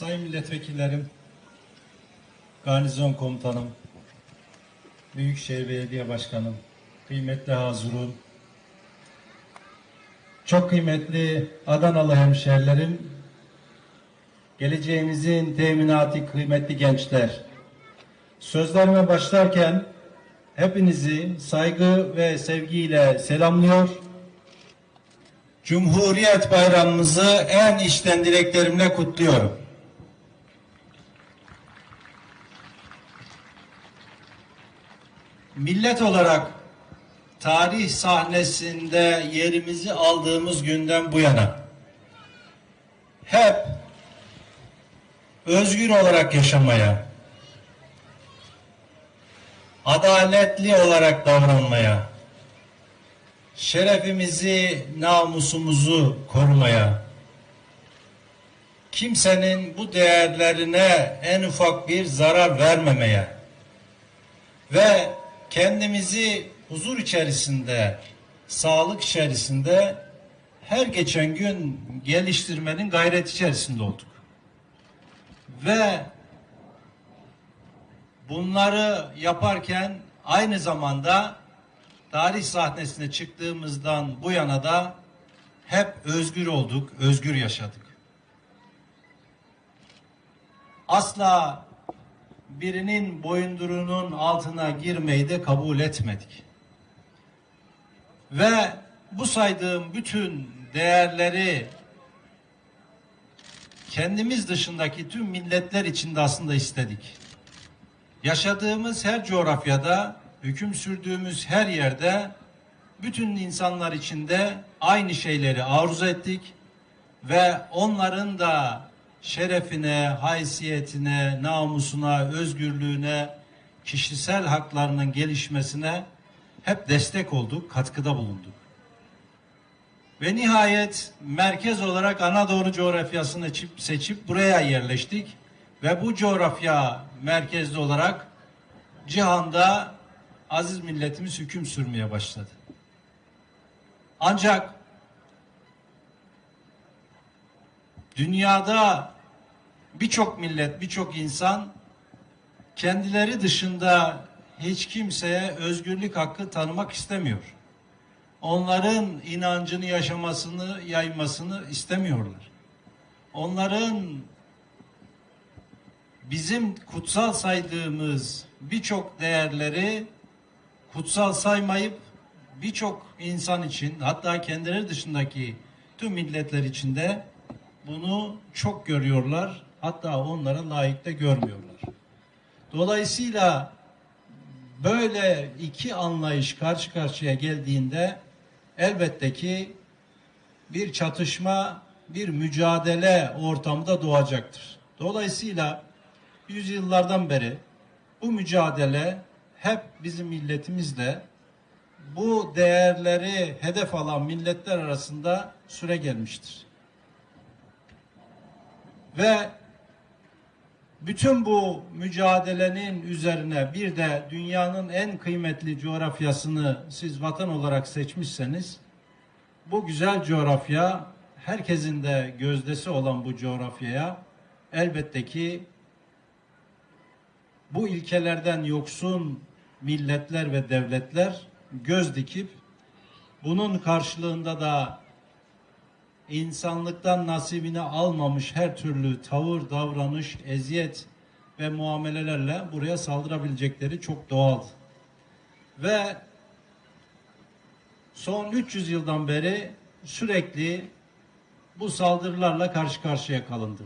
Sayın milletvekillerim, garnizon komutanım, Büyükşehir Belediye Başkanım, kıymetli hazırun, çok kıymetli Adanalı hemşehrilerim, geleceğimizin teminatı kıymetli gençler. Sözlerime başlarken hepinizi saygı ve sevgiyle selamlıyor. Cumhuriyet Bayramımızı en içten dileklerimle kutluyorum. Millet olarak tarih sahnesinde yerimizi aldığımız günden bu yana hep özgür olarak yaşamaya, adaletli olarak davranmaya, şerefimizi, namusumuzu korumaya, kimsenin bu değerlerine en ufak bir zarar vermemeye ve kendimizi huzur içerisinde, sağlık içerisinde her geçen gün geliştirmenin gayret içerisinde olduk. Ve bunları yaparken aynı zamanda tarih sahnesine çıktığımızdan bu yana da hep özgür olduk, özgür yaşadık. Asla birinin boyunduruğunun altına girmeyi de kabul etmedik. Ve bu saydığım bütün değerleri kendimiz dışındaki tüm milletler içinde aslında istedik. Yaşadığımız her coğrafyada, hüküm sürdüğümüz her yerde bütün insanlar içinde aynı şeyleri arzu ettik ve onların da şerefine, haysiyetine, namusuna, özgürlüğüne, kişisel haklarının gelişmesine hep destek olduk, katkıda bulunduk. Ve nihayet merkez olarak Anadolu coğrafyasını seçip, buraya yerleştik. Ve bu coğrafya merkezli olarak cihanda aziz milletimiz hüküm sürmeye başladı. Ancak dünyada birçok millet, birçok insan kendileri dışında hiç kimseye özgürlük hakkı tanımak istemiyor. Onların inancını yaşamasını, yaymasını istemiyorlar. Onların bizim kutsal saydığımız birçok değerleri kutsal saymayıp birçok insan için hatta kendileri dışındaki tüm milletler içinde bunu çok görüyorlar. Hatta onlara layık da görmüyorlar. Dolayısıyla böyle iki anlayış karşı karşıya geldiğinde elbette ki bir çatışma, bir mücadele ortamı da doğacaktır. Dolayısıyla yüzyıllardan beri bu mücadele hep bizim milletimizle bu değerleri hedef alan milletler arasında süre gelmiştir. Ve bütün bu mücadelenin üzerine bir de dünyanın en kıymetli coğrafyasını siz vatan olarak seçmişseniz bu güzel coğrafya herkesin de gözdesi olan bu coğrafyaya elbette ki bu ilkelerden yoksun milletler ve devletler göz dikip bunun karşılığında da insanlıktan nasibini almamış her türlü tavır, davranış, eziyet ve muamelelerle buraya saldırabilecekleri çok doğal. Ve son 300 yıldan beri sürekli bu saldırılarla karşı karşıya kalındı.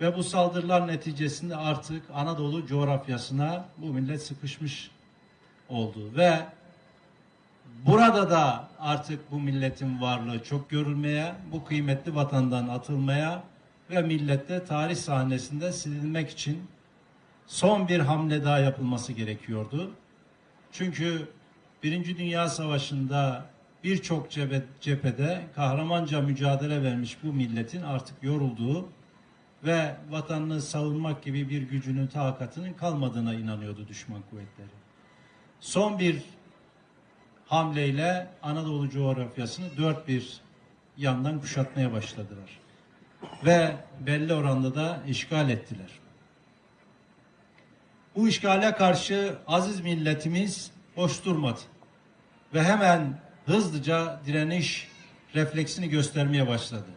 Ve bu saldırılar neticesinde artık Anadolu coğrafyasına bu millet sıkışmış oldu. Ve burada da artık bu milletin varlığı çok görülmeye, bu kıymetli vatandan atılmaya ve millette tarih sahnesinde silinmek için son bir hamle daha yapılması gerekiyordu. Çünkü Birinci Dünya Savaşı'nda birçok cephede kahramanca mücadele vermiş bu milletin artık yorulduğu ve vatanını savunmak gibi bir gücünün, takatının kalmadığına inanıyordu düşman kuvvetleri. Son bir hamleyle Anadolu coğrafyasını dört bir yandan kuşatmaya başladılar. ve belli oranda da işgal ettiler. Bu işgale karşı aziz milletimiz boş durmadı ve hemen hızlıca direniş refleksini göstermeye başladı.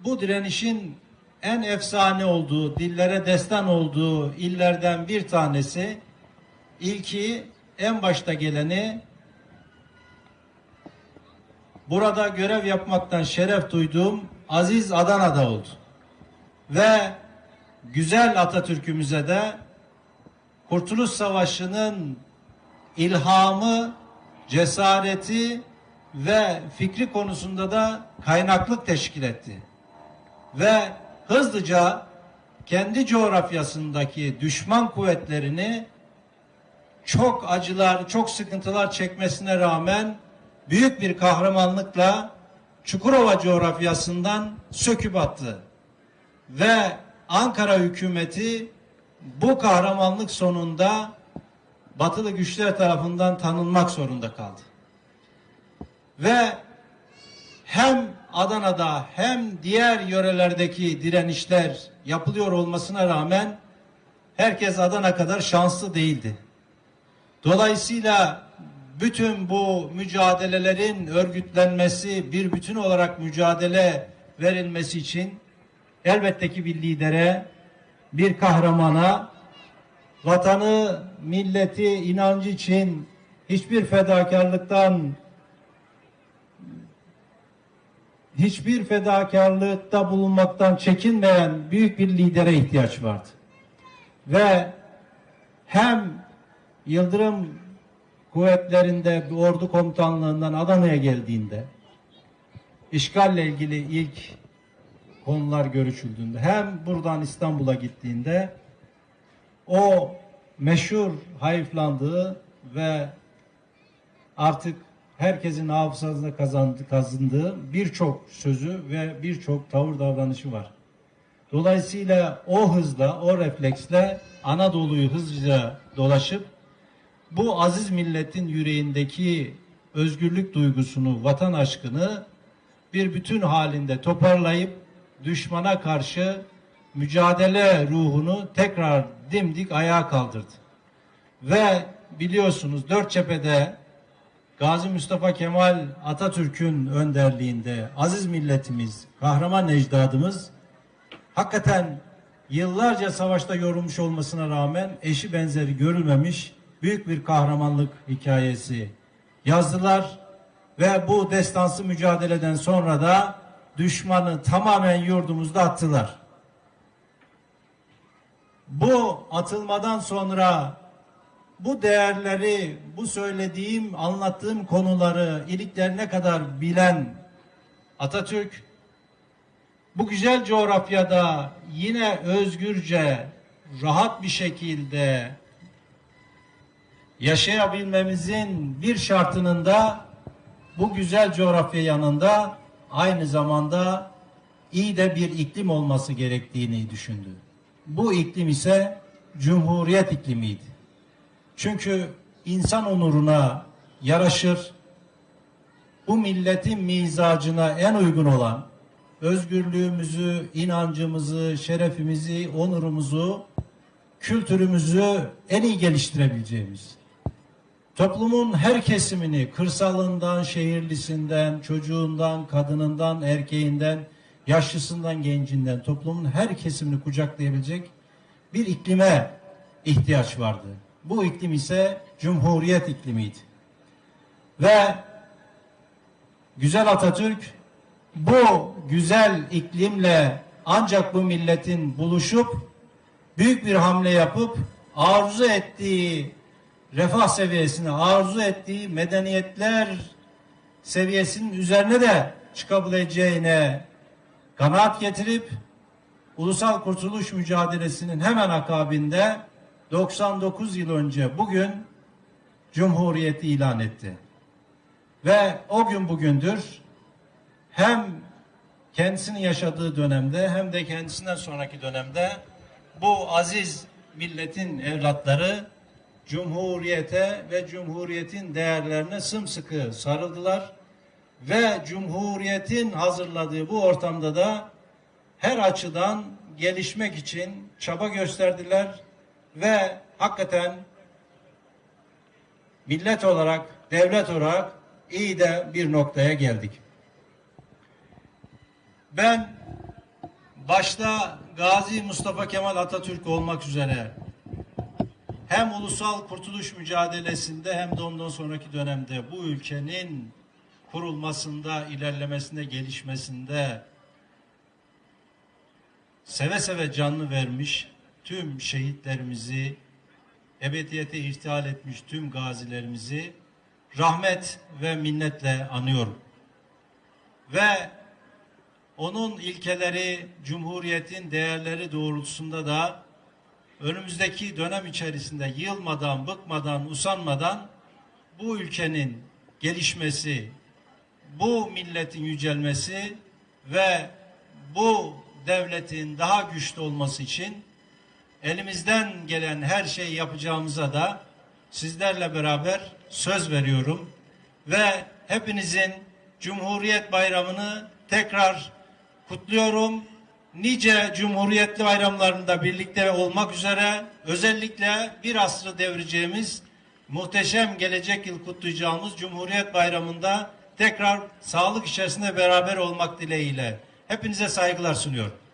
Bu direnişin en efsane olduğu, dillere destan olduğu illerden bir tanesi, ilki en başta geleni burada görev yapmaktan şeref duyduğum Aziz Adana'da oldu. Ve güzel Atatürk'ümüze de Kurtuluş Savaşı'nın ilhamı, cesareti ve fikri konusunda da kaynaklık teşkil etti. Ve hızlıca kendi coğrafyasındaki düşman kuvvetlerini çok acılar, çok sıkıntılar çekmesine rağmen büyük bir kahramanlıkla Çukurova coğrafyasından söküp attı. Ve Ankara hükümeti bu kahramanlık sonunda batılı güçler tarafından tanınmak zorunda kaldı. Ve hem Adana'da hem diğer yörelerdeki direnişler yapılıyor olmasına rağmen herkes Adana kadar şanslı değildi. Dolayısıyla bütün bu mücadelelerin örgütlenmesi, bir bütün olarak mücadele verilmesi için elbette ki bir lidere, bir kahramana, vatanı, milleti, inancı için hiçbir fedakarlıktan hiçbir fedakarlıkta bulunmaktan çekinmeyen büyük bir lidere ihtiyaç vardı. Ve hem Yıldırım kuvvetlerinde ordu komutanlığından Adana'ya geldiğinde işgalle ilgili ilk konular görüşüldüğünde hem buradan İstanbul'a gittiğinde o meşhur hayıflandığı ve artık herkesin hafızasında kazandı, kazındığı birçok sözü ve birçok tavır davranışı var. Dolayısıyla o hızla, o refleksle Anadolu'yu hızlıca dolaşıp bu aziz milletin yüreğindeki özgürlük duygusunu, vatan aşkını bir bütün halinde toparlayıp düşmana karşı mücadele ruhunu tekrar dimdik ayağa kaldırdı. Ve biliyorsunuz dört cephede Gazi Mustafa Kemal Atatürk'ün önderliğinde aziz milletimiz, kahraman ecdadımız hakikaten yıllarca savaşta yorulmuş olmasına rağmen eşi benzeri görülmemiş büyük bir kahramanlık hikayesi yazdılar ve bu destansı mücadeleden sonra da düşmanı tamamen yurdumuzda attılar. Bu atılmadan sonra bu değerleri, bu söylediğim, anlattığım konuları iliklerine kadar bilen Atatürk bu güzel coğrafyada yine özgürce, rahat bir şekilde yaşayabilmemizin bir şartının da bu güzel coğrafya yanında aynı zamanda iyi de bir iklim olması gerektiğini düşündü. Bu iklim ise Cumhuriyet iklimiydi. Çünkü insan onuruna yaraşır, bu milletin mizacına en uygun olan özgürlüğümüzü, inancımızı, şerefimizi, onurumuzu, kültürümüzü en iyi geliştirebileceğimiz, toplumun her kesimini, kırsalından, şehirlisinden, çocuğundan, kadınından, erkeğinden, yaşlısından, gencinden, toplumun her kesimini kucaklayabilecek bir iklime ihtiyaç vardı. Bu iklim ise Cumhuriyet iklimiydi. Ve güzel Atatürk bu güzel iklimle ancak bu milletin buluşup büyük bir hamle yapıp arzu ettiği refah seviyesine, arzu ettiği medeniyetler seviyesinin üzerine de çıkabileceğine kanaat getirip ulusal kurtuluş mücadelesinin hemen akabinde 99 yıl önce bugün Cumhuriyeti ilan etti. Ve o gün bugündür hem kendisinin yaşadığı dönemde hem de kendisinden sonraki dönemde bu aziz milletin evlatları Cumhuriyete ve Cumhuriyetin değerlerine sımsıkı sarıldılar ve Cumhuriyetin hazırladığı bu ortamda da her açıdan gelişmek için çaba gösterdiler ve hakikaten millet olarak, devlet olarak iyi de bir noktaya geldik. Ben başta Gazi Mustafa Kemal Atatürk olmak üzere hem ulusal kurtuluş mücadelesinde hem de ondan sonraki dönemde bu ülkenin kurulmasında, ilerlemesinde, gelişmesinde seve seve canlı vermiş tüm şehitlerimizi, ebediyete irtihal etmiş tüm gazilerimizi rahmet ve minnetle anıyorum. Ve onun ilkeleri, Cumhuriyet'in değerleri doğrultusunda da önümüzdeki dönem içerisinde yılmadan, bıkmadan, usanmadan bu ülkenin gelişmesi, bu milletin yücelmesi ve bu devletin daha güçlü olması için elimizden gelen her şeyi yapacağımıza da sizlerle beraber söz veriyorum ve hepinizin Cumhuriyet Bayramı'nı tekrar kutluyorum. Nice Cumhuriyetli bayramlarında birlikte olmak üzere özellikle bir asrı devireceğimiz muhteşem gelecek yıl kutlayacağımız Cumhuriyet Bayramı'nda tekrar sağlık içerisinde beraber olmak dileğiyle hepinize saygılar sunuyorum.